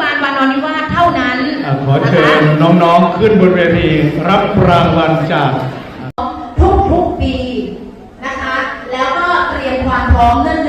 บาลวานอนนิวาสเท่านั้นอะขอเชิญน้องๆขึ้นบนเวทีรับรางวัลจากทุกทุกๆปีนะคะ แล้วก็เตรียมความพร้อมเนิ่น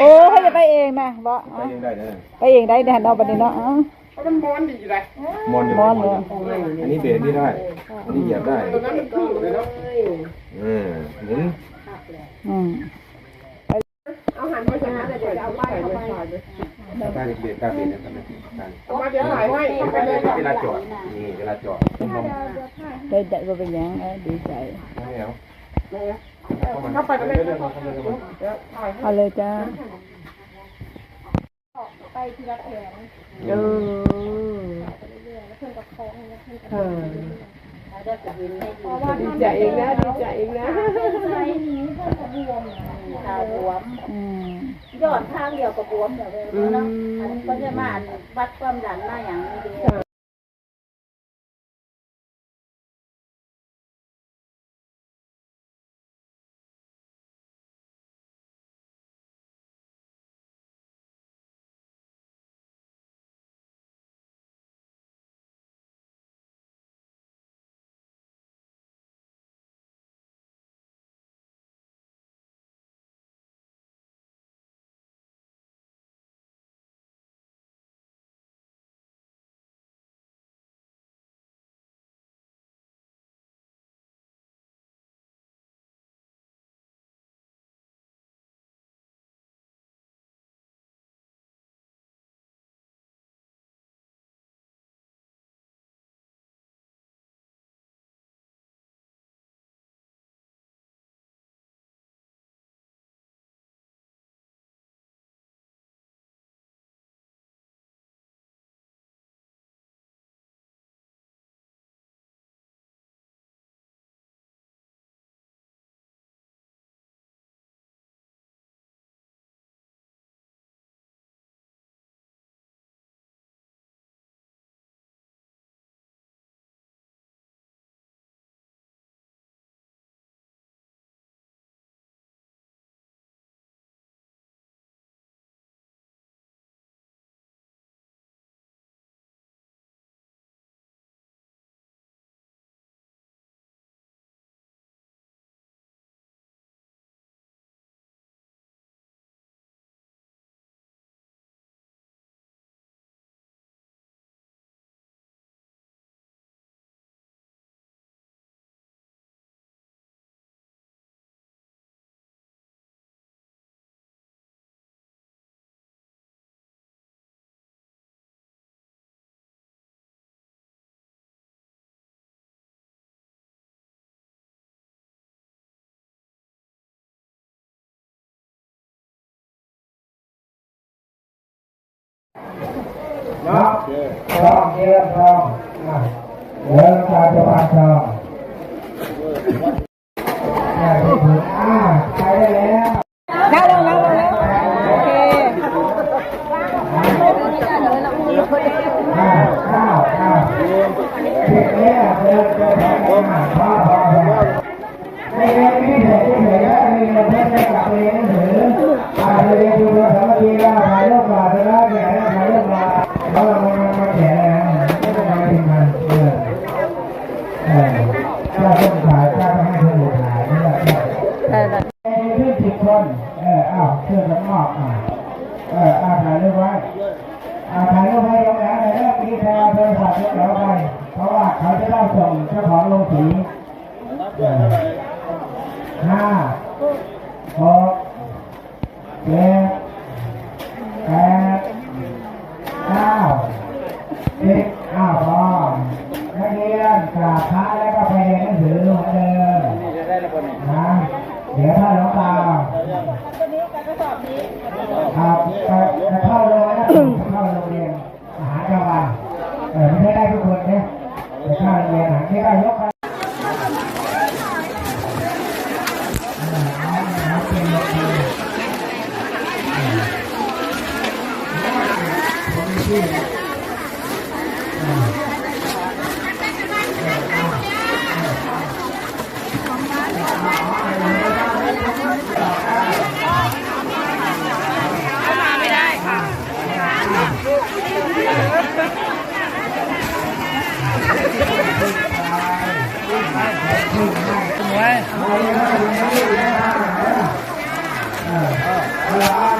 โอ้เขาจะไปเองนะบ่ไปเองได้ไปเองได้แดนเอาไปนี่เนาะอ๋อมอนอยู่มอนเลยอันนี้เบรกนี่ได้ อันนี้เหยียบได้อืมหมุนอืมตาเบรกตาเบรกนะครับมาเดี๋ยวถ่ายให้เวลาจอดนี่เวลาจอดมองได้ใจก็เป็นหยังเออดีใจไม่เอา เข้าไปกันเลยเอาเลยจ้าเออเออดีใจเองนะดีใจเองนะอืมยอดทางเดียวกับบวมเดี๋ยวไปเนาะอันนี้ก็จะมาวัดความดันมาอย่างนี้ เดียวเนาะทองเยี่ยมทองอะเดี๋ยวตาจะพาทอง บคนเอออ้าวเชื่อกันมอบอะเอออาถ่ายรูปไว้อ่าถ่ายรูปไว้ตรงนั้นเลยแล้วมีใครเอาโทรศัพท์เดี๋ยวไป เพราะว่าเขาจะต้องส่งเจ้าของโรงสีห้าหกเจ็ดแปดเก้าสิบอ้าวพอนักเรียนกราบพระแล้วก็ไปเรียนหนังสือเหมือนเดิม นะเดี๋ยวถ้าหลวงตาครับจะจะ เข้าโรงนะจะเข้าโรงเรียน เอา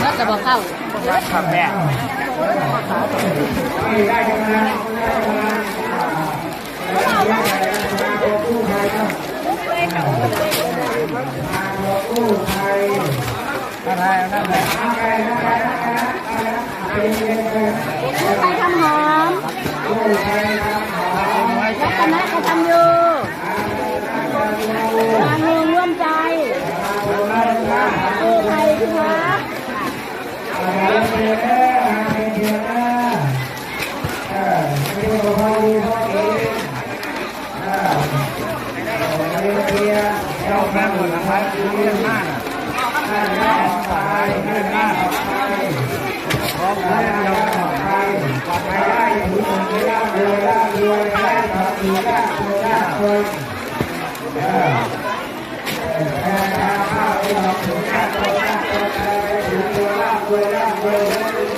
mất là bỏ khâu thầm mẹ จะบอกเข้าใครทำหอมรัตนะกตัญญูงานเมืองร่วมใจ Hãy subscribe cho kênh Ghiền Mì Gõ Để không bỏ lỡ มันอ่านกันแน่แน่จ้ายักไปได้แล้วยักคอยเอาไปอีกเด้อเอาดูฟังคุณเ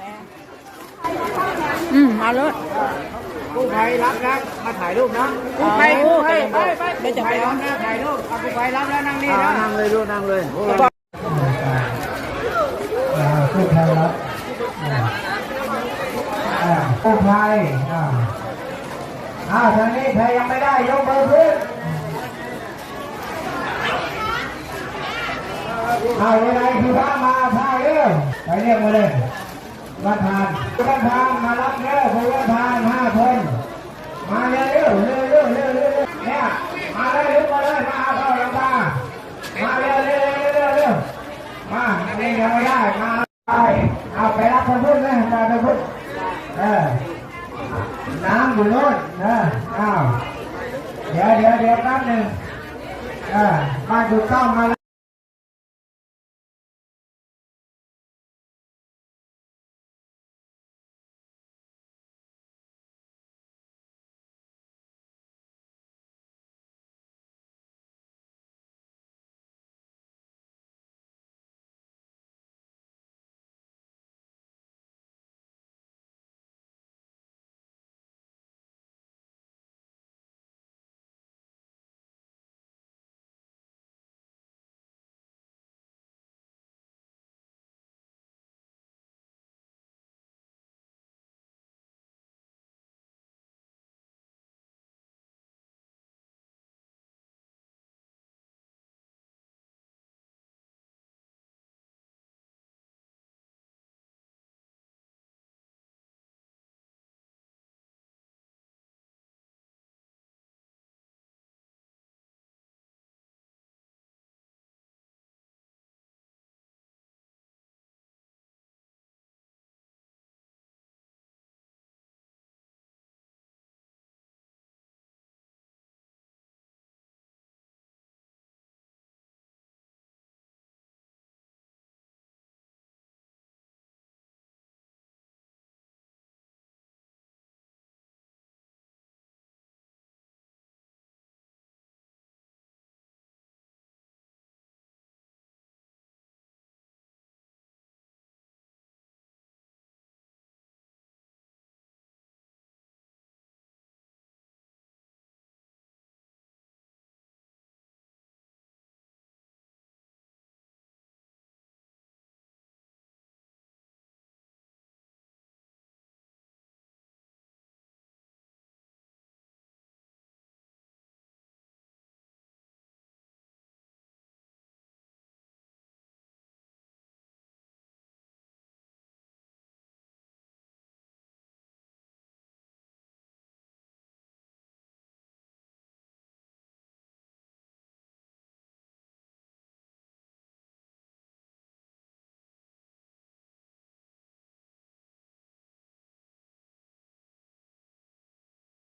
ม่มาเอาเข้าแม่ อืมมาเลยกู้ภัยรับนะมาถ่ายรูปนะกู้ภัยกู้ภัยไปไปกู้ภัยรับนะถ่ายรูปเอากู้ภัยรับแล้วนั่งนี่นะนั่งเลยลูกนั่งเลยกู้ภัยรับกู้ภัยอ่าทางนี้ใครยังไม่ได้ยกมือขึ้นเอาเวลาคือพามาพาเรื่องไปเรียกมาเลย ประธานประธานมารับเร็วผู้ประธานห้า